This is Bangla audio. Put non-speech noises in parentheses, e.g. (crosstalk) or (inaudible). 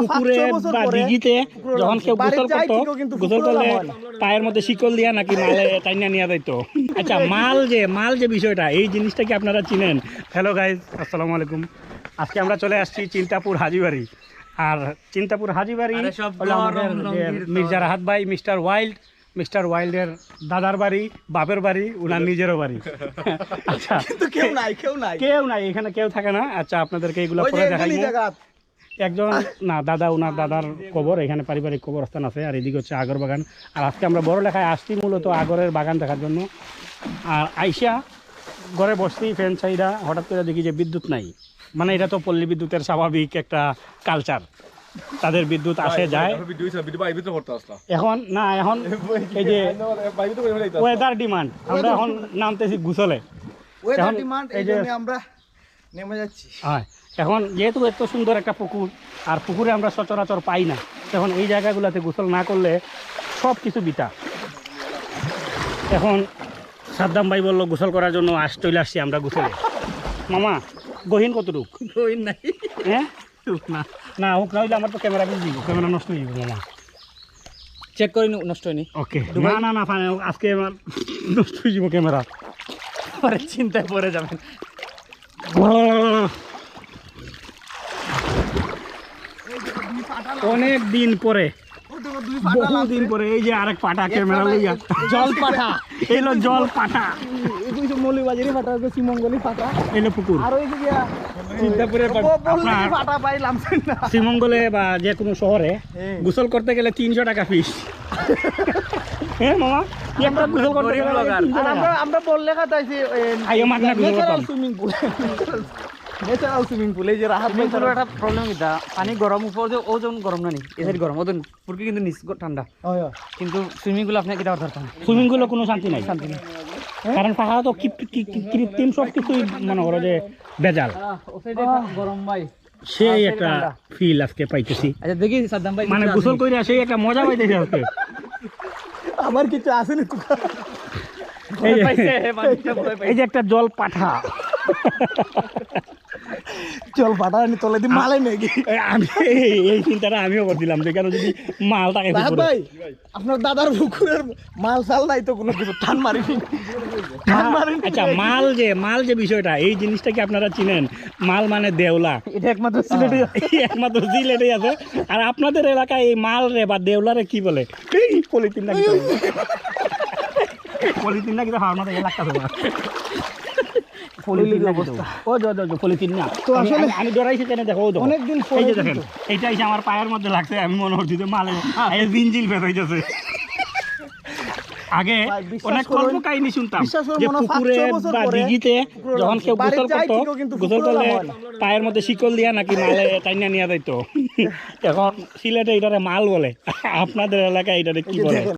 পুকুরে বা দিঘিতে যখন কেউ গোসল করতো গোসল করলে। পায়ের মধ্যে শিকল দিয়া নাকি মালে টাইনা নিয়ে যাইতো। আচ্ছা (laughs) মাল যে মাল যে বিষয়টা এই জিনিসটা কি আপনারা চিনেন? হ্যালো গাইজ আসসালামু আলাইকুম। আজকে আমরা চলে আসছি চিন্তাপুর হাজিবাড়ি। আর চিন্তাপুর হাজিবাড়ি মির্জা রাহাত ভাই মিস্টার ওয়াইল্ড মিস্টার ওয়াইল্ডের দাদার বাড়ি বাপের বাড়ি উনার নিজেরও বাড়ি। (laughs) আচ্ছা। কেউ নাই কেউ নাই। কেউ নাই এখানে কেউ থাকে না। আচ্ছা আপনাদেরকে এগুলো পরে জায়গা একজন না দাদা ওনার দাদার কবর এখানে পারিবারিক কবরস্থান আছে আর এদিকে হচ্ছে আগর বাগান। আর আজকে আমরা বড় লেখায় আসছি মূলত আগরের বাগান দেখার জন্য। আর আইসা ঘরে বসছি ফ্যান চাহিদা হঠাৎ করে দেখি যে বিদ্যুৎ নাই। মানে এটা তো পল্লী বিদ্যুতের স্বাভাবিক একটা কালচার তাদের বিদ্যুৎ আসে যায়। এখন না এখন (laughs) এই যে ওয়েদার ডিমান্ড আমরা এখন নামতেছি গুছলে ওয়েদার ডিমান্ড এই এই জন্য আমরা নেমে যাচ্ছি। হয় এখন যেহেতু এত সুন্দর একটা পুকুর আর পুকুরে আমরা সচরাচর পাই না এখন এই জায়গাগুলোতে গোসল না করলে সব কিছু বিটা এখন সাদ্দাম ভাই বলল গোসল করার জন্য আস চলে আসছি আমরা গোসলে। মামা গহীন কতটুক? কই নাই। হ্যাঁ? না। না হোক না হইলে আমার তো ক্যামেরা বিজি ক্যামেরা নষ্ট হয়ে যাবে মামা। চেক করি নষ্ট হয়নি। ওকে। না না না আজকে আমার নষ্ট হয়ে যাব ক্যামেরা। পরে চিন্তায় পড়ে যাবেন। অনেক দিন পরে বহু দিন পরে এই যে আরেক পাটা ক্যামেরা লইয়া। জল পাঠা। (laughs) এলো জল মৌলিবাজারি ফাটা শ্রীমঙ্গলি ফাটা এলো পুকুর। আর ওই যে না। শ্রীমঙ্গলে বা যে কোনো শহরে হ্যাঁ। গোসল করতে গেলে তিনশো টাকা ফিস। (laughs) হ্যাঁ মামা? একটা গোসল করতে গেলে গরিব লোক আর। 300 আর? টাকা। আমরা আমরা বললে খাতাইছি আইও মাগনা গোসল করতাম। Swimming pool natural swimming pool যে রাহাত সুইমিং পুলের একটা প্রবলেম কিটা পানি গরম উপর যে ওজন গরম না নি এই গরম ওজন পুরকি কিন্তু ঠান্ডা। কিন্তু সুইমিং পুল আপনি কিটা সুইমিং পুলে কোনো শান্তি নাই। শান্তি নেই। কারণ পাহাড়ে তো কি- কি- কি- কৃত্রিম সব কিছুই মনে করো যে বেজাল। গরম ভাই সেই একটা ফিল আজকে পাইতেছি। আচ্ছা দেখি সাদ্দাম ভাই মানে গোসল করে সেই একটা মজা পাইতেছি আজকে। আমার কিছু আসেনি তো এই যে- পাইছে পানিটা ভয় পাইছে এই যে একটা জল পাঠা। চল ফাটা নি তলে দি মালে নাকি? আমি এই- চিন্তাটা আমিও করছিলাম যে কেন যদি মাল থাকে ভাই আপনার দাদার পুকুরের মাল সাল নাই তো কোনো কিছু টান মারিনি। টান মারিনি। আচ্ছা মাল যে মাল যে বিষয়টা এই জিনিসটা কি আপনারা চিনেন? মাল মানে দেওলা। এটা একমাত্র সিলেটে একমাত্র সিলেটেই আছে। আর আপনাদের এলাকায় এই মাল রে বা দেওলারে কি বলে? এই পলিথিন (laughs) না কিছু পলিথিন না কিছু হাওয়ার মতো এলাকা তোমার পলিথিন না ও যো যো, যো, পলিথিন না। তো আসলে- আমি- আমি ডরাইছি কেন দেখো ও দেখো। অনেকদিন পরে এই যে কিন্তু। দেখেন এইটা এসে আমার পায়ের মধ্যে লাগছে আমি মনে হচ্ছে যে মালে। এই জিনজিল ফেস আগে অনেক করুন, কল্প কাহিনী শুনতাম বিশ্বাস করুন, যে পুকুরে বা দিঘিতে যখন কেউ গোসল করতো গোসল করলে। পায়ের মধ্যে শিকল দিয়া নাকি মালে টাইনা নিয়ে যাইতো। (laughs) এখন সিলেটে এটারে মাল বলে। আপনাদের এলাকায় এটারে কি বলে?